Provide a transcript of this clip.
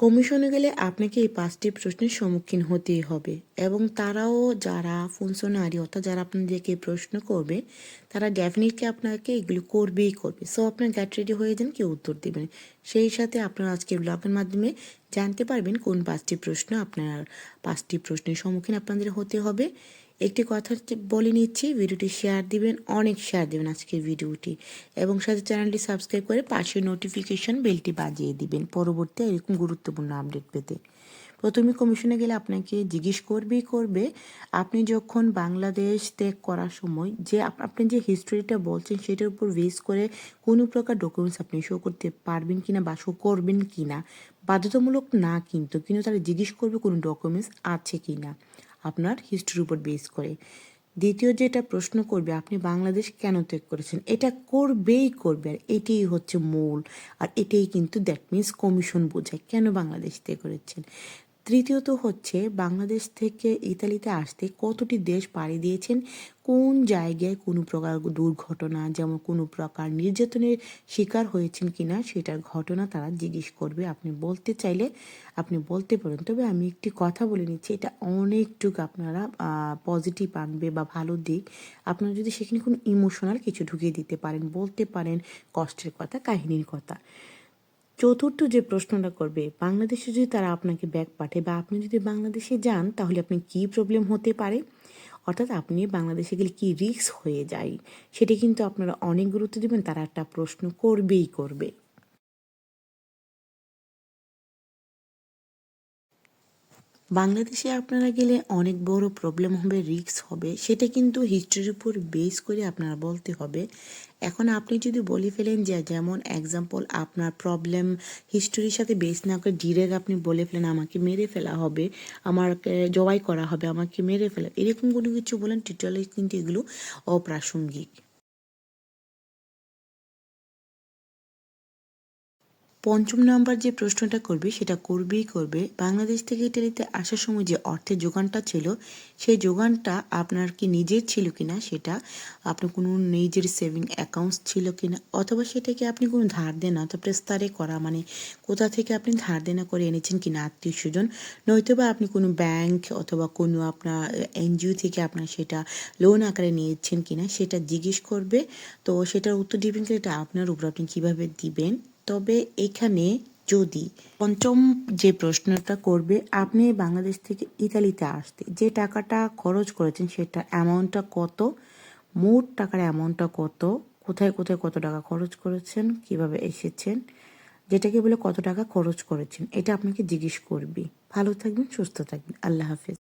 কমিশনে গেলে আপনাকে এই পাঁচটি প্রশ্নের সম্মুখীন হতেই হবে এবং তারাও যারা ফুনসোনারি অর্থাৎ যারা আপনাদেরকে প্রশ্ন করবে, তারা ডেফিনেটলি আপনাকে এগুলো করবেই করবে। সো আপনার গ্যাট রেডি হয়ে যান, কেউ উত্তর দেবেন সেই সাথে আপনারা আজকের ব্লগের মাধ্যমে জানতে পারবেন কোন পাঁচটি প্রশ্ন আপনার, পাঁচটি প্রশ্নের সম্মুখীন আপনাদের হতে হবে। একটি কথা বলে নিচ্ছি, ভিডিওটি শেয়ার দিবেন, অনেক শেয়ার দিবেন আজকের ভিডিওটি। এবং সাথে চ্যানেলটি সাবস্ক্রাইব করে পাশে নোটিফিকেশন বেলটি বাজিয়ে দিবেন পরবর্তী এরকম গুরুত্বপূর্ণ আপডেট পেতে। প্রথমে কমিশনে গেলে আপনাকে জিজ্ঞেস করবেই করবে, আপনি যখন বাংলাদেশ ত্যাগ করার সময় যে আপনি যে হিস্টোরিটা বলছেন সেটার উপর বেস করে কোনো প্রকার ডকুমেন্টস আপনি শো করতে পারবেন কিনা বা শো করবেন কিনা, বাধ্যতামূলক না কিন্তু কিন্তু তারা জিজ্ঞেস করবে কোনো ডকুমেন্টস আছে কিনা। আপনার হিস্ট্রির উপর বেস করে। দ্বিতীয় যেটা প্রশ্ন করবে, আপনি বাংলাদেশ কেন ত্যাগ করেছেন? এটা করবেই করবে আর এটাই হচ্ছে মূল। আর এটাই কিন্তু দ্যাট মিনস কমিশন বোঝায় কেন বাংলাদেশ ত্যাগ করেছেন। তৃতীয়ত হচ্ছে বাংলাদেশ থেকে ইতালিতে আসতে কতটি দেশ পাড়ি দিয়েছেন? কোন জায়গায় কোনো প্রকার দুর্ঘটনা, যেমন কোনো প্রকার নির্যাতনের শিকার হয়েছেন কিনা সেটার ঘটনা তারা জিজ্ঞেস করবে। আপনি বলতে চাইলে, আপনি বলতে পারেন। তবে আমি একটি কথা বলে নিচ্ছি, এটা অনেকটুকু আপনারা পজিটিভ আনবে বা ভালো দিক। আপনারা যদি সেখানে কোনো ইমোশনাল কিছু ঢুকিয়ে দিতে পারেন, বলতে পারেন কষ্টের কথা, কাহিনীর কথা। চতুর্থ যে প্রশ্নটা করবে, বাংলাদেশে যদি তারা আপনাকে ব্যাগ পাঠায় বা আপনি যদি বাংলাদেশে যান, তাহলে আপনি কি প্রবলেম হতে পারে? অর্থাৎ আপনি বাংলাদেশে গেলে কী রিস্ক হয়ে যায়? সেটা কিন্তু আপনারা অনেক গুরুত্ব দেবেন, তারা একটা প্রশ্ন করবেই করবে। বাংলাদেশে আপনারা গেলে অনেক বড় প্রবলেম হবে রিস্ক হবে, সেটা কিন্তু হিস্ট্রির উপর বেস করে আপনারা বলতে হবে। এখন আপনি যদি বলে ফেলেন যে, যেমন এক্সাম্পল আপনার প্রবলেম হিস্টোরির সাথে বেস না করে ডিরেক্ট আপনি বলে ফেলেন, আমাকে মেরে ফেলা হবে, আমাকে জবাই করা হবে, আমাকে মেরে ফেলা এরকম কোনো কিছু বলেন টিউটোরিয়ালে কিন্তু এগুলো অপ্রাসঙ্গিক। পঞ্চম নাম্বার যে প্রশ্নটা করবে, সেটা করবেই করবে। বাংলাদেশ থেকে ইটালিতে আসার সময় যে অর্থের যোগানটা ছিল, সেই যোগানটা আপনার কি নিজের ছিল কি না সেটা আপনার কোনো নিজের সেভিং অ্যাকাউন্টস ছিল কি না অথবা সেটাকে আপনি কোনো ধার দেনা অথবা প্রেস্তারে করা মানে কোথা থেকে আপনি ধার দেনা করে এনেছেন কি না আত্মীয় স্বজন, নয়তোবা আপনি কোনো ব্যাংক অথবা কোনো আপনার এনজিও থেকে আপনার সেটা লোন আকারে নিয়েছেন কি না সেটা জিজ্ঞেস করবে। তো সেটার উত্তর দিবেন এটা আপনার উপর আপনি কীভাবে দিবেন? তবে এখানে যদি পঞ্চম যে প্রশ্নটা করবে, আপনি বাংলাদেশ থেকে ইতালিতে আসতে যে টাকাটা খরচ করেছেন সেটা অ্যামাউন্টটা কত? মোট টাকার অ্যামাউন্টটা কত? কোথায় কোথায় কত টাকা খরচ করেছেন? কীভাবে এসেছেন? যেটাকে বলে কত টাকা খরচ করেছেন? এটা আপনাকে জিজ্ঞেস করবি। ভালো থাকবেন, সুস্থ থাকবেন। আল্লাহ হাফিজ।